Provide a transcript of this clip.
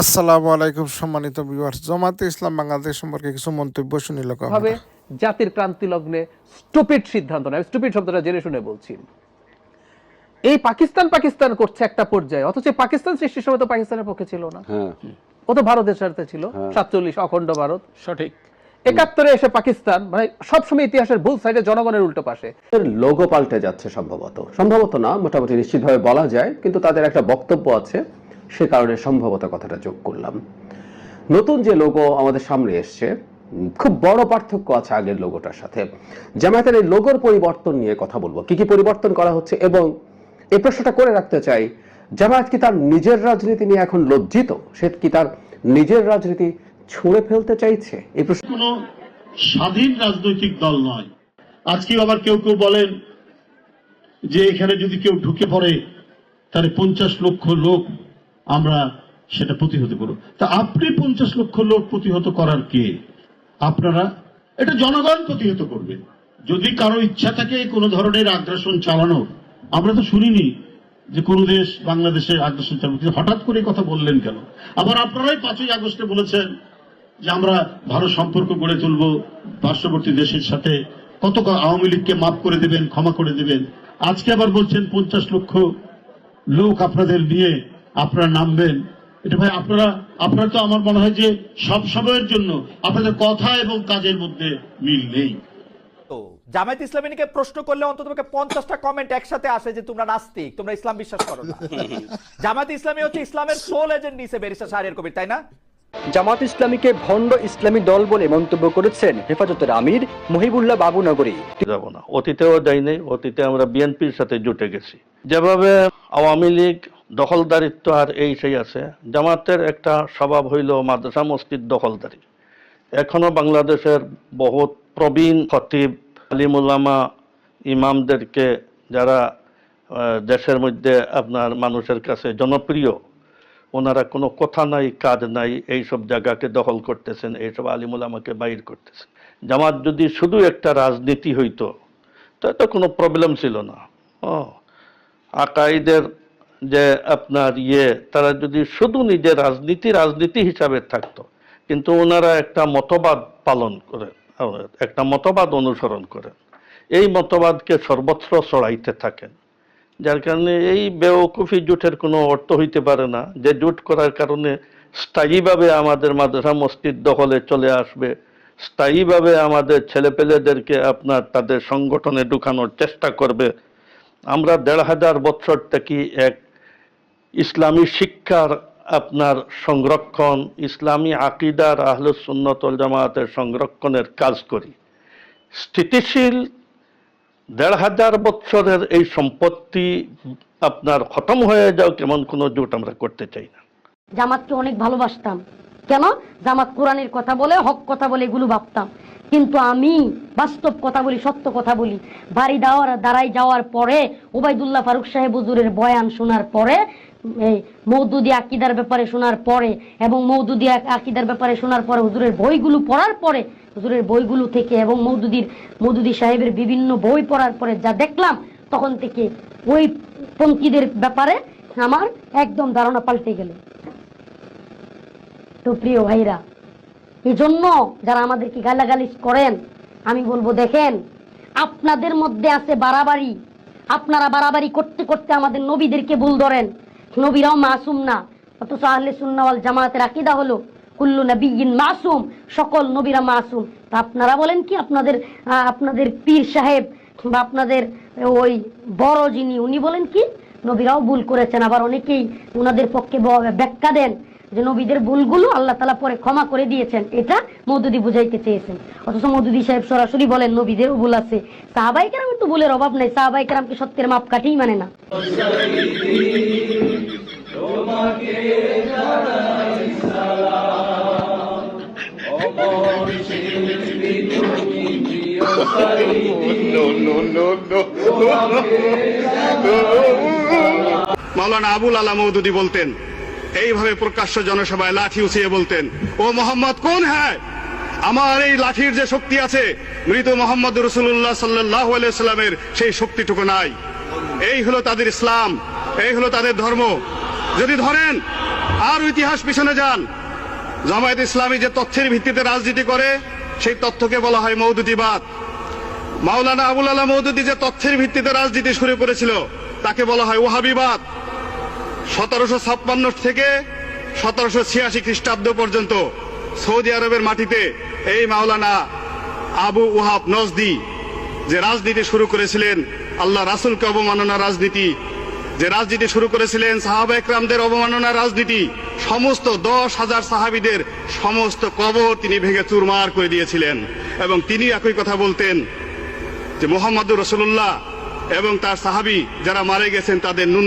আসসালামু আলাইকুম সম্মানিত ভিউয়ার্স জামাতে ইসলাম বাংলাদেশ সম্পর্কে কিছু মন্তব্য শুনিল ভাবে জাতির ক্রান্তি লগ্নে স্টুপিড সিদ্ধান্ত নেয়। স্টুপিড শব্দটা জেনে শুনে বলছি। এই পাকিস্তান পাকিস্তান করছে একটা পর্যায়ে অথচ পাকিস্তান সৃষ্টির সময় তো পাকিস্তানের পক্ষে ছিল না। হ্যাঁ। ও তো ভারতের সাথে ছিল সাতচল্লিশ অখণ্ড ভারত। সঠিক। একাত্তরে এসে পাকিস্তান মানে সবসময় ইতিহাসের ভুল সাইডে জনগণের উল্টো পাশে। লোগো পাল্টে যাচ্ছে সম্ভবত। সম্ভবত না মোটামুটি নিশ্চিতভাবে বলা যায় কিন্তু তাদের একটা বক্তব্য আছে। সে কারণে সম্ভবত কথাটা যোগ করলাম। নতুন যে লোগো আমাদের সামনে এসছে, খুব বড় পার্থক্য আছে আগের লোগোটার সাথে। জামায়াতের এই লোগোর পরিবর্তন নিয়ে কথা বলব। কি কি পরিবর্তন করা হচ্ছে এবং এই প্রশ্নটা করে রাখতে চাই, জামায়াত কি তার নিজের রাজনীতি নিয়ে এখন লজ্জিত? সে কি তার নিজের রাজনীতি ছুঁড়ে ফেলতে চাইছে? এই প্রশ্ন কোনো স্বাধীন রাজনৈতিক দল নয়। আজকে আবার কেউ কেউ বলেন যে এখানে যদি কেউ ঢুকে পড়ে, তাহলে পঞ্চাশ লক্ষ লোক আমরা সেটা প্রতিহত করব। তা আপনি পঞ্চাশ লক্ষ লোক প্রতিহত করার কে? আপনারা? এটা জনগণ প্রতিহত করবে। যদি কারও ইচ্ছা থাকে কোনো ধরনের আগ্রাসন চালানো আমরা তো শুনিনি যে কোন দেশ বাংলাদেশে আগ্রাসন চালানো হঠাৎ করে কথা বললেন কেন? আবার আপনারাই পাঁচই আগস্টে বলেছেন যে আমরা ভালো সম্পর্ক গড়ে তুলব, পার্শ্ববর্তী দেশের সাথে কত আওয়ামী লীগকে মাফ করে দেবেন, ক্ষমা করে দেবেন। আজকে আবার বলছেন পঞ্চাশ লক্ষ লোক আপনাদের নিয়ে আপনারা নামবেন। এটা ভাই আপনারা আপনারা তো আমার মনে হয় যে সব সময়ের জন্য আপনাদের কথা এবং কাজের মধ্যে মিল নেই। জামায়াত ইসলামীকে প্রশ্ন করলে অন্তত পঞ্চাশটা কমেন্ট একসাথে আসে যে তোমরা নাস্তিক তোমরা ইসলাম বিশ্বাস করো না। জামায়াত ইসলামী হচ্ছে ইসলামের সোল এজেন্ট নিছে ব্যারিস্টার শাহরিয়ার কবির তাই না? জামাত ইসলামীকে ভণ্ড ইসলামী দল বলে মন্তব্য করেছেন হেফাজতের আমির মহিবুল্লাহ বাবুনগরী যাব না অতীতেও যাইনি অতীতে আমরা বিএনপির সাথে জুটে গেছি। যেভাবে আওয়ামী লীগ দখলদারিত্ব আর এই সেই আছে। জামাতের একটা স্বভাব হইল মাদ্রাসা মসজিদ দখলদারি। এখনও বাংলাদেশের বহুত প্রবীণ খতিব আলিমুল্লামা ইমামদেরকে যারা দেশের মধ্যে আপনার মানুষের কাছে জনপ্রিয়, ওনারা কোনো কথা নাই, কাজ নাই, এইসব জায়গাকে দখল করতেছেন, এইসব আলিমুল আমাকে বাইর করতেছেন। জামাত যদি শুধু একটা রাজনীতি হইতো তো কোনো প্রবলেম ছিল না। ও, আকাইদের যে আপনার ইয়ে তারা যদি শুধু নিজের রাজনীতি রাজনীতি হিসাবে থাকতো, কিন্তু ওনারা একটা মতবাদ পালন করেন, একটা মতবাদ অনুসরণ করেন। এই মতবাদকে সর্বত্র ছড়াইতে থাকেন। যার কারণে এই বেওকুফি জুটের কোনো অর্থ হইতে পারে না। যে জুট করার কারণে স্থায়ীভাবে আমাদের মাদ্রাসা মসজিদ দখলে চলে আসবে, স্থায়ীভাবে আমাদের ছেলেপেলেদেরকে আপনার তাদের সংগঠনে ঢুকানোর চেষ্টা করবে। আমরা দেড় হাজার বছর থেকে এক ইসলামী শিক্ষার আপনার সংরক্ষণ, ইসলামী আকিদার আহলুস সুন্নতল জামায়াতের সংরক্ষণের কাজ করি। স্থিতিশীল দেড় হাজার বৎসরের এই সম্পত্তি আপনার খতম হয়ে যাও কেমন কোনো জোট আমরা করতে চাই না। জামাতকে অনেক ভালোবাসতাম। কেন? জামাত কোরআনের কথা বলে, হক কথা বলে এগুলো ভাবতাম। কিন্তু আমি বাস্তব কথা বলি, সত্য কথা বলি। বাড়ি দেওয়ার দাঁড়াই যাওয়ার পরে, ওবায়দুল্লাহ ফারুক সাহেব হুজুরের বয়ান শোনার পরে মৌদুদি আকিদার ব্যাপারে শোনার পরে এবং মৌদুদি আকিদার ব্যাপারে শোনার পরে হুজুরের বইগুলো পড়ার পরে হুজুরের বইগুলো থেকে এবং মৌদুদির মৌদুদি সাহেবের বিভিন্ন বই পড়ার পরে যা দেখলাম, তখন থেকে ওই পঙ্কিদের ব্যাপারে আমার একদম ধারণা পাল্টে গেল। তো প্রিয় ভাইরা এই জন্য যারা আমাদেরকে গালাগালিজ করেন, আমি বলব দেখেন, আপনাদের মধ্যে আছে বাড়াবাড়ি। আপনারা বাড়াবাড়ি করতে করতে আমাদের নবীদেরকে ভুল ধরেন। নবীরাও মাসুম না। অথচ আহলে সুন্নাওয়াল জামায়াতের আকিদা হলো, কুল্লু নবীন মাসুম, সকল নবীরা মাসুম। তা আপনারা বলেন কি আপনাদের আপনাদের পীর সাহেব বা আপনাদের ওই বড় যিনি, উনি বলেন কি? নবীরাও ভুল করেছেন। আবার অনেকেই ওনাদের পক্ষে ব্যাখ্যা দেন যে নবীদের ভুলগুলো আল্লাহ তালা পরে ক্ষমা করে দিয়েছেন। এটা মৌদুদি বুঝাইতে চেয়েছেন। অথচ মধুদি সাহেব সরাসরি বলেন, নবীদেরও ভুল আছে। সাহাবাই কেরাম তো ভুলের অভাব নাই। সাহাবাই কেরামকে সত্যের মাপ কাটেই মানে না মাওলানা আবুল আলা মৌদুদি বলতেন, এইভাবে প্রকাশ্য জনসভায় লাঠি উঠিয়ে বলতেন, ও মোহাম্মদ, কোন হ্যাঁ আমার এই লাঠির যে শক্তি আছে, মৃত মোহাম্মদ রসুল্লাহ সাল্লাহ সাল্লামের সেই শক্তিটুকু নাই। এই হলো তাদের ইসলাম, এই হলো তাদের ধর্ম। যদি ধরেন, আর ইতিহাস পিছনে যান, জামায়াত ইসলামী যে তথ্যের ভিত্তিতে রাজনীতি করে, সেই তথ্যকে বলা হয় মৌদুদিবাদ। মাওলানা আবুল আলা মৌদুদি যে তথ্যের ভিত্তিতে রাজনীতি শুরু করেছিল, তাকে বলা হয় ওহাবিবাদ সতেরোশো ছাপ্পান্ন থেকে সতেরোশো ছিয়াশি খ্রিস্টাব্দ পর্যন্ত সৌদি আরবের মাটিতে এই মাওলানা আবু ওহাব নজদি যে রাজনীতি শুরু করেছিলেন, আল্লাহ রাসুলকে অবমাননা রাজনীতি, যে রাজনীতি শুরু করেছিলেন সাহাবা একরামদের অবমাননা রাজনীতি, সমস্ত দশ হাজার সাহাবিদের সমস্ত কবর তিনি ভেঙে চুরমার করে দিয়েছিলেন। এবং তিনি একই কথা বলতেন যে মোহাম্মদুর রসুল্লাহ এবং তার সাহাবি যারা মারা গেছেন তাদের নুন